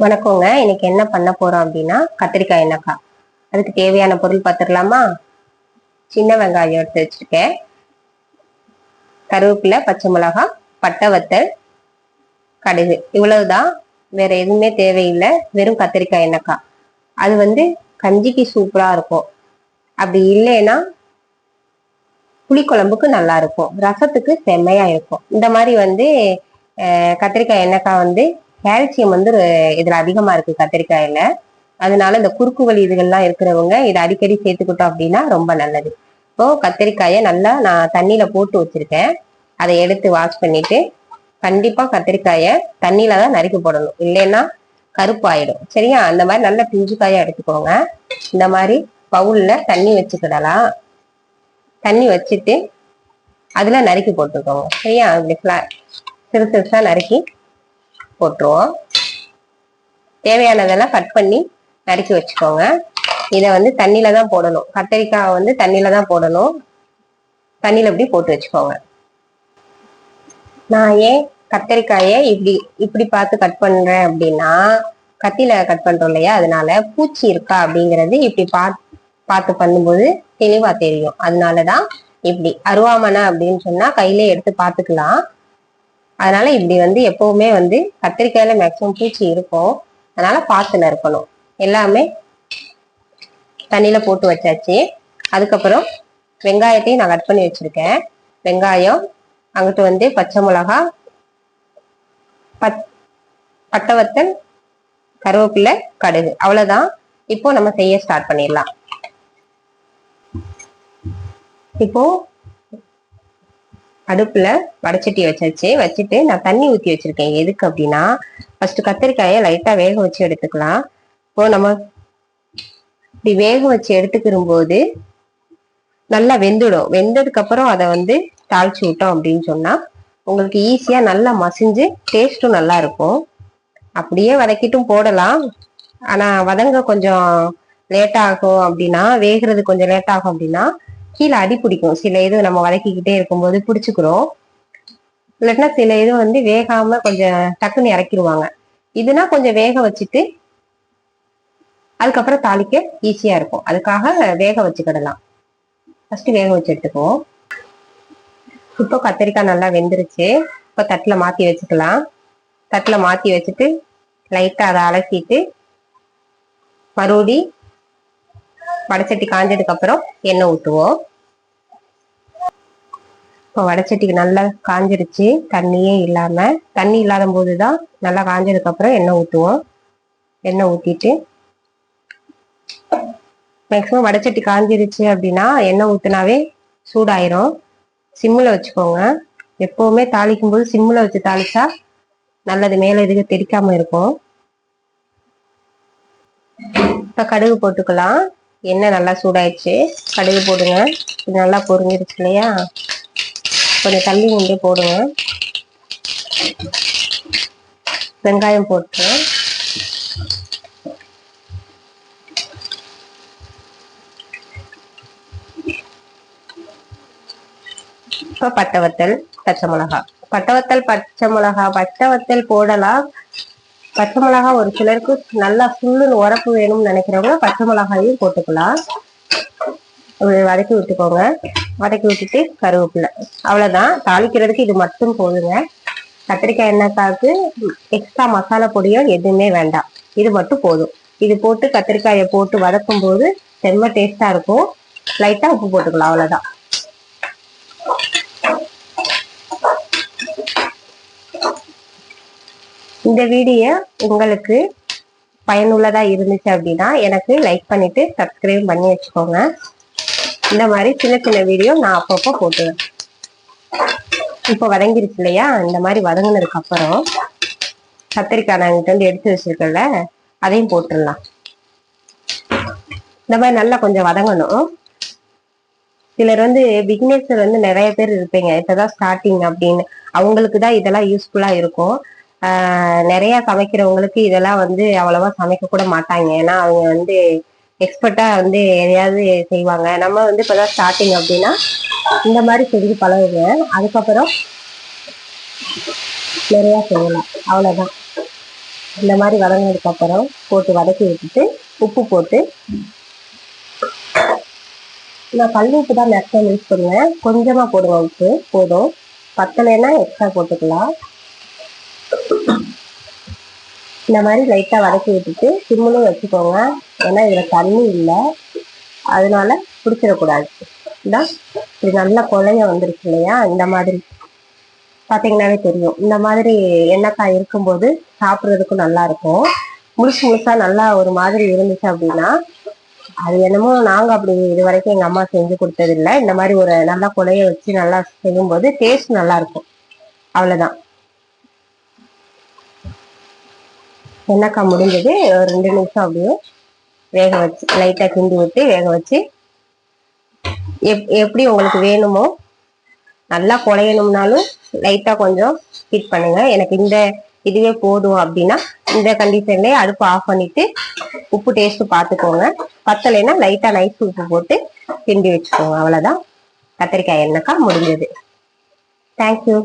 வணக்கங்க. இன்னைக்கு என்ன பண்ண போறோம் அப்படின்னா கத்திரிக்காய் எண்ணெய்க்கா. அதுக்கு தேவையான பொருள் பார்த்துடலாமா சின்ன வெங்காயம் எடுத்து வச்சிருக்கேன். கருவேப்பிலை பச்சை மிளகாய் பட்டை வத்தல் கடுகு. இவ்வளவுதான். வேற எதுவுமே தேவையில்லை. வெறும் கத்திரிக்காய் எண்ணெய்க்கா. அது வந்து கஞ்சிக்கு சூப்பராக இருக்கும். அப்படி இல்லைன்னா புளிக்குழம்புக்கு நல்லா இருக்கும். ரசத்துக்கு செம்மையா இருக்கும். இந்த மாதிரி வந்து கத்திரிக்காய் எண்ணெய்க்காய் வந்து கால்சியம் வந்து இதுல அதிகமா இருக்கு கத்திரிக்காயில. அதனால இந்த குறுக்கு வலி இதுகள்லாம் இருக்கிறவங்க இதை அடிக்கடி சேர்த்துக்கிட்டோம் அப்படின்னா ரொம்ப நல்லது. இப்போ கத்திரிக்காயை நல்லா நான் தண்ணியில போட்டு வச்சிருக்கேன். அதை எடுத்து வாஷ் பண்ணிட்டு கண்டிப்பா கத்திரிக்காயை தண்ணியில தான் நறுக்கி போடணும். இல்லைன்னா கருப்பாயிடும். சரியா? அந்த மாதிரி நல்ல பிஞ்சு காயா எடுத்துக்கோங்க. இந்த மாதிரி பவுல்ல தண்ணி வச்சுக்கிடலாம். தண்ணி வச்சுட்டு அதுல நறுக்கி போட்டுக்கோங்க. சரியா? இப்படி சிறு சிறுசா நறுக்கி போட்டுருவோம். தேவையானதெல்லாம் கட் பண்ணி நறுக்கி வச்சுக்கோங்க. இதை வந்து தண்ணியில தான் போடணும். கத்திரிக்காய் வந்து தண்ணியில தான் போடணும். தண்ணியில இப்படி போட்டு வச்சுக்கோங்க. நான் ஏன் கத்தரிக்காயை இப்படி இப்படி பார்த்து கட் பண்றேன் அப்படின்னா கத்தியில கட் பண்றோம் இல்லையா? அதனால பூச்சி இருக்கா அப்படிங்கறது இப்படி பார்த்து பார்த்து பண்ணும்போது தெளிவா தெரியும். அதனாலதான் இப்படி அருவாமனை அப்படின்னு சொன்னா கையிலே எடுத்து பார்த்துக்கலாம். அதனால இப்படி வந்து எப்பவுமே வந்து கத்திரிக்காயில மேக்சிமம் பூச்சி இருக்கும். அதனால பார்த்துல இருக்கணும் எல்லாமே தண்ணியில போட்டு வச்சாச்சு. அதுக்கப்புறம் வெங்காயத்தையும் நான் கட் பண்ணி வச்சிருக்கேன். வெங்காயம் அங்கிட்டு வந்து பச்சை மிளகா பச் பட்டை வத்தல் கருவேப்பிலை கடுகு. அவ்வளோதான் இப்போ நம்ம செய்ய ஸ்டார்ட் பண்ணிடலாம். இப்போ அடுப்புல வடச்சட்டி வச்சாச்சு. வச்சுட்டு நான் தண்ணி ஊற்றி வச்சிருக்கேன். எதுக்கு அப்படின்னா ஃபர்ஸ்ட் கத்திரிக்காயை லைட்டா வேக வச்சு எடுத்துக்கலாம். இப்போ நம்ம இப்படி வேக வச்சு எடுத்துக்கிற போது நல்லா வெந்துடும். வெந்ததுக்கு அப்புறம் அதை வந்து தாளிச்சு விட்டோம் அப்படின்னு சொன்னா உங்களுக்கு ஈஸியா நல்லா மசிஞ்சு டேஸ்ட்டும் நல்லா இருக்கும். அப்படியே வதக்கிட்டும் போடலாம். ஆனா வதங்க கொஞ்சம் லேட் ஆகும் அப்படின்னா வேகிறது கொஞ்சம் லேட் ஆகும் அப்படின்னா கீழே அடி பிடிக்கும். சில இது நம்ம வதக்கிக்கிட்டே இருக்கும்போது பிடிச்சிக்கிறோம். இல்லாட்டினா சில இது வந்து வேகாம கொஞ்சம் டக்குன்னு இறக்கிடுவாங்க. இதுனா கொஞ்சம் வேக வச்சுட்டு அதுக்கப்புறம் தாளிக்க ஈஸியா இருக்கும். அதுக்காக வேக வச்சுக்கிடலாம். ஃபர்ஸ்ட் வேக வச்சு எடுத்துக்குவோம். இப்போ கத்திரிக்காய் நல்லா வெந்துருச்சு. இப்போ தட்டில் மாற்றி வச்சுக்கலாம். தட்டில் மாற்றி வச்சுட்டு லைட்டாக அதை அலசிட்டு மறுபடி வடச்சட்டி காஞ்சதுக்கு அப்புறம் எண்ணெய் ஊற்றுவோம் இப்போ வடச்சட்டிக்கு நல்லா காஞ்சிருச்சு. தண்ணியே இல்லாமல் தண்ணி இல்லாத போது தான் நல்லா காஞ்சதுக்கு அப்புறம் எண்ணெய் ஊற்றுவோம் எண்ணெய் ஊற்றிட்டு மேக்ஸிமம் வடச்சட்டி காஞ்சிருச்சு அப்படின்னா எண்ணெய் ஊற்றினாவே சூடாயிரும். சிம்மில் வச்சுக்கோங்க. எப்போவுமே தாளிக்கும் போது சிம்மில் வச்சு தாளிச்சா நல்லது. மேலே இதுக்கு தெரிக்காமல் இருக்கும். இப்போ கடுகு போட்டுக்கலாம். எண்ணெய் நல்லா சூடாயிடுச்சு. கடுகு போடுங்க. இது நல்லா பொரிஞ்சிருச்சு இல்லையா? கொஞ்சம் தள்ளி நின்று போடுங்க. வெங்காயம் போட்டு. இப்போ பட்டை வத்தல் பச்சை மிளகா பட்டை வத்தல் பச்சை மிளகா பச்சை வத்தல் போடலாம். பச்சை மிளகா ஒரு சிலருக்கு நல்லா ஃபுல்லுன்னு உரப்பு வேணும்னு நினைக்கிறவங்க பச்சை மிளகாயும் போட்டுக்கலாம். வதக்கி விட்டுக்கோங்க. வதக்கி விட்டுட்டு கருவேப்பிலை. அவ்வளோதான் தாளிக்கிறதுக்கு இது மட்டும் போதுங்க. கத்திரிக்காய் எண்ணெய்க்காவுக்கு எக்ஸ்ட்ரா மசாலா பொடியோ எதுவுமே வேண்டாம். இது மட்டும் போதும். இது போட்டு கத்திரிக்காயை போட்டு வதக்கும் போது செம்ம டேஸ்ட்டாக இருக்கும். லைட்டாக உப்பு போட்டுக்கலாம். அவ்வளோதான் இந்த வீடியோ உங்களுக்கு பயனுள்ளதா இருந்துச்சு அப்படின்னா எனக்கு லைக் பண்ணிட்டு சப்ஸ்கிரைப் பண்ணி வச்சுக்கோங்க. இந்த மாதிரி சின்ன சின்ன வீடியோ நான் அப்பப்போ போட்டுவேன் இப்போ வதங்கிருச்சு இல்லையா? இந்த மாதிரி வதங்கினதுக்கு அப்புறம் கத்திரிக்காய் நான் வந்து எடுத்து வச்சிருக்கேன்ல அதையும் போட்டுடலாம். இந்த மாதிரி நல்லா கொஞ்சம் வதங்கணும். சிலர் வந்து பிக்னேசர் வந்து நிறைய பேர் இருப்பீங்க. இப்பதான் ஸ்டார்டிங் அப்படின்னு. அவங்களுக்கு தான் இதெல்லாம் யூஸ்ஃபுல்லா இருக்கும். நிறைய சமைக்கிறவங்களுக்கு இதெல்லாம் வந்து அவ்வளவா சமைக்க கூட மாட்டாங்க. ஏன்னா அவங்க வந்து எக்ஸ்பர்ட்டா வந்து எதையாவது செய்வாங்க. நம்ம வந்து இப்பதான் ஸ்டார்டிங் அப்படின்னா இந்த மாதிரி செஞ்சு பழகுங்க. அதுக்கப்புறம் நிறைய செய்யலாம். அவ்வளவுதான். இந்த மாதிரி வதங்கினதுக்கு அப்புறம் போட்டு வதக்கி விட்டுட்டு உப்பு போட்டு நான் கல் உப்பு தான் மேக்ஸிமம் யூஸ் பண்ணுவேன். கொஞ்சமா போடுவேன் உப்பு. போதும். பத்தலைன்னா எக்ஸ்ட்ரா போட்டுக்கலாம். இந்த மாதிரி லைட்டாக வதக்கி விட்டுட்டு சிம்மிலும் வச்சுக்கோங்க. ஏன்னா இதில் தண்ணி இல்லை. அதனால பிடிச்சிடக்கூடாது இதான் இது நல்ல கொலைய வந்துருச்சு இல்லையா? இந்த மாதிரி. பார்த்தீங்கன்னாவே தெரியும். இந்த மாதிரி எண்ணெய்க்காய் இருக்கும்போது சாப்பிட்றதுக்கும் நல்லா இருக்கும். முழுசு முழுசா நல்லா ஒரு மாதிரி இருந்துச்சு அப்படின்னா அது என்னமோ நாங்கள் அப்படி இது வரைக்கும் எங்கள் அம்மா செஞ்சு கொடுத்ததில்லை. இந்த மாதிரி ஒரு நல்லா கொலையை வச்சு நல்லா செய்யும்போது டேஸ்ட் நல்லா இருக்கும். அவ்வளவுதான். என்னக்கா முடிஞ்சது? ஒரு ரெண்டு நிமிஷம் அப்படியே வேக வச்சு லைட்டாக கிண்டி விட்டு வேக வச்சு எப் எப்படி உங்களுக்கு வேணுமோ நல்லா குழையணும்னாலும் லைட்டாக கொஞ்சம் ஹீட் பண்ணுங்கள் எனக்கு இந்த இதுவே போதும் அப்படின்னா இந்த கண்டிஷன்லேயே அடுப்பு ஆஃப் பண்ணிவிட்டு உப்பு டேஸ்ட்டு பார்த்துக்கோங்க. பத்தலைன்னா லைட்டாக நைஸ் உப்பு போட்டு கிண்டி வச்சுக்கோங்க. அவ்வளோதான் கத்திரிக்காய் எண்ணெய்க்கா முடிஞ்சது. தேங்க்யூ